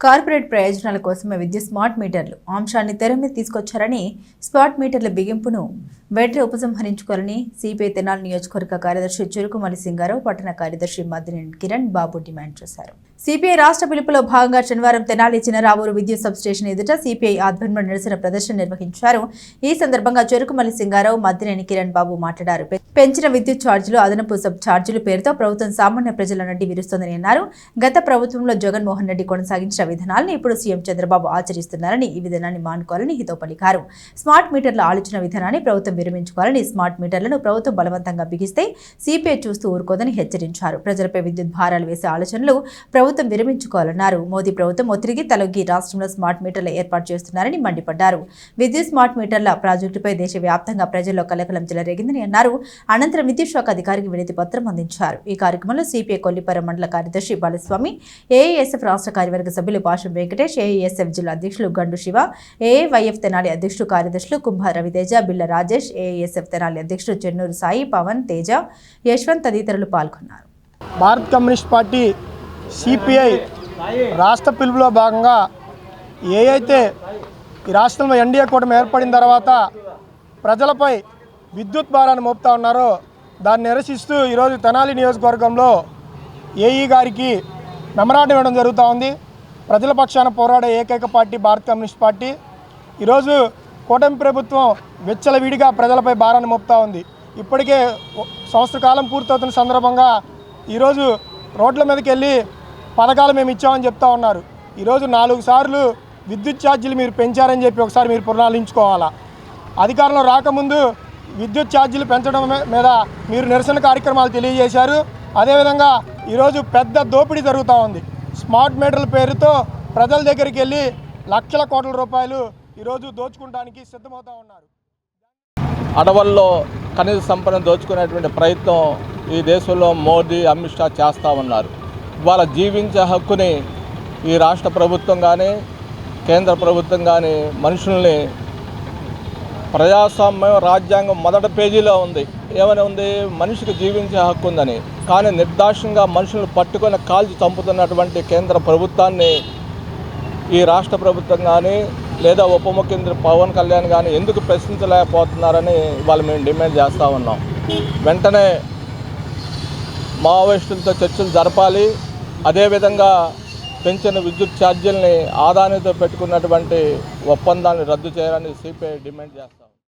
Corporate ప్రయోజనాల కోసమే విద్యుత్ స్మార్ట్ మీటర్లు అంశాన్ని తెర మీద తీసుకొచ్చారని స్మార్ట్ మీటర్ల బిగింపును వెంటనే ఉపసంహరించుకోవాలని సిపిఐ తెనాలి నియోజకవర్గ కార్యదర్శి చురుకుమలి సింగారావు పట్టణ కార్యదర్శి మద్దినేని కిరణ్ బాబు డిమాండ్ చేశారు. సిపిఐ రాష్ట్ర పిలుపులో భాగంగా శనివారం తెనాలి చినరావూరు విద్యుత్ సబ్స్టేషన్ ఎదుట సిపిఐ ఆధ్వర్యంలో నిరసన ప్రదర్శన నిర్వహించారు. ఈ సందర్భంగా చెరుకుమల్లి సింగారావు మద్దినేని కిరణ్ బాబు మాట్లాడారు. పెంచిన విద్యుత్ ఛార్జీలు అదనపు సబ్ ఛార్జీలు పేరుతో ప్రభుత్వం సామాన్య ప్రజల నుండి విరుస్తోందని అన్నారు. గత ప్రభుత్వంలో జగన్మోహన్ రెడ్డి కొనసాగించిన విధానాలను ఇప్పుడు సీఎం చంద్రబాబు ఆచరిస్తున్నారని ఈ విధానాన్ని మానుకోవాలని హితో పలికారు స్మార్ట్ మీటర్ల ఆలోచన విధానాన్ని ప్రభుత్వం విరమించుకోవాలని స్మార్ట్ మీటర్లను ప్రభుత్వం బలవంతంగా బిగిస్తే సిపిఐ చూస్తూ ఊరుకోదని హెచ్చరించారు. ప్రజలపై విద్యుత్ భారాలు వేసే ఆలోచనలు ప్రభుత్వం విరమించుకోవాలన్నారు. మోదీ ప్రభుత్వం ఒత్తిడికి తలొగ్గి రాష్ట్రంలో స్మార్ట్ మీటర్లు ఏర్పాటు చేస్తున్నారని మండిపడ్డారు. విద్యుత్ స్మార్ట్ మీటర్ల ప్రాజెక్టుపై దేశవ్యాప్తంగా ప్రజల్లో కలకలం చెలరేగిందని అన్నారు. అనంతరం విద్యుత్ శాఖ అధికారికి వినతి పత్రం అందించారు. ఈ కార్యక్రమంలో సిపిఐ కొల్లిపర మండల కార్యదర్శి బాలస్వామి ఏఐఎస్ఎఫ్ రాష్ట్ర కార్యవర్గ సభ్యులు పాషం వెంకటేష్ ఏఎస్ఎఫ్ జిల్లా అధ్యక్షులు గండు శివ ఏఏవైఎఫ్ తెనాలి అధ్యక్షుడు కార్యదర్శులు కుంభ రవితేజ బిల్ల రాజేష్ ఏఎస్ఎఫ్ తెనాలి అధ్యక్షుడు చెన్నూరు సాయి పవన్ తేజ యశ్వంత్ తదితరులు పాల్గొన్నారు. భారత్ కమ్యూనిస్ట్ పార్టీ సిపిఐ రాష్ట్ర పిలుపులో భాగంగా ఏ అయితే ఈ రాష్ట్రంలో ఎన్డీఏ కూటమి ఏర్పడిన తర్వాత ప్రజలపై విద్యుత్ భారాన్ని మోపుతా ఉన్నారో దాన్ని నిరసిస్తూ ఈరోజు తెనాలి నియోజకవర్గంలో ఏఈ గారికి మెమరాండం ఇవ్వడం జరుగుతూ ఉంది. ప్రజల పక్షాన పోరాడే ఏకైక పార్టీ భారత కమ్యూనిస్ట్ పార్టీ. ఈరోజు కూటమి ప్రభుత్వం వెచ్చలవిడిగా ప్రజలపై భారాన్ని మోపుతా ఉంది. ఇప్పటికే సంవత్సర కాలం పూర్తవుతున్న సందర్భంగా ఈరోజు రోడ్ల మీదకి వెళ్ళి పథకాలు మేము ఇచ్చామని చెప్తా ఉన్నారు. ఈరోజు నాలుగు సార్లు విద్యుత్ ఛార్జీలు మీరు పెంచారని చెప్పి ఒకసారి మీరు పునరాలించుకోవాలా అధికారంలో రాకముందు విద్యుత్ ఛార్జీలు పెంచడం మీద మీరు నిరసన కార్యక్రమాలు తెలియజేశారు. అదేవిధంగా ఈరోజు పెద్ద దోపిడీ జరుగుతూ ఉంది. స్మార్ట్ మీటర్ల పేరుతో ప్రజల దగ్గరికి వెళ్ళి లక్షల కోట్ల రూపాయలు ఈరోజు దోచుకుంటానికి సిద్ధమవుతా ఉన్నారు. అడవుల్లో ఖనిజ సంపదను దోచుకునేటువంటి ప్రయత్నం ఈ దేశంలో మోదీ అమిత్ షా చేస్తూ ఉన్నారు. వాళ్ళ జీవించే హక్కుని ఈ రాష్ట్ర ప్రభుత్వం కానీ కేంద్ర ప్రభుత్వం కానీ మనుషుల్ని ప్రజాస్వామ్యం రాజ్యాంగం మొదటి పేజీలో ఉంది. ఏమని ఉంది? మనిషికి జీవించే హక్కు ఉందని. కానీ నిర్దాక్షంగా మనుషులను పట్టుకొని కాల్చి చంపుతున్నటువంటి కేంద్ర ప్రభుత్వాన్ని ఈ రాష్ట్ర ప్రభుత్వం కానీ లేదా ఉప ముఖ్యమంత్రి పవన్ కళ్యాణ్ కానీ ఎందుకు ప్రశ్నించలేకపోతున్నారని వాళ్ళు మేము డిమాండ్ చేస్తూ ఉన్నాం. వెంటనే మావోయిస్టులతో చర్చలు జరపాలి. అదేవిధంగా పెంచిన విద్యుత్ ఛార్జీలని ఆదానితో పెట్టుకున్నటువంటి ఒప్పందాన్ని రద్దు చేయాలని సిపిఐ డిమాండ్ చేస్తారు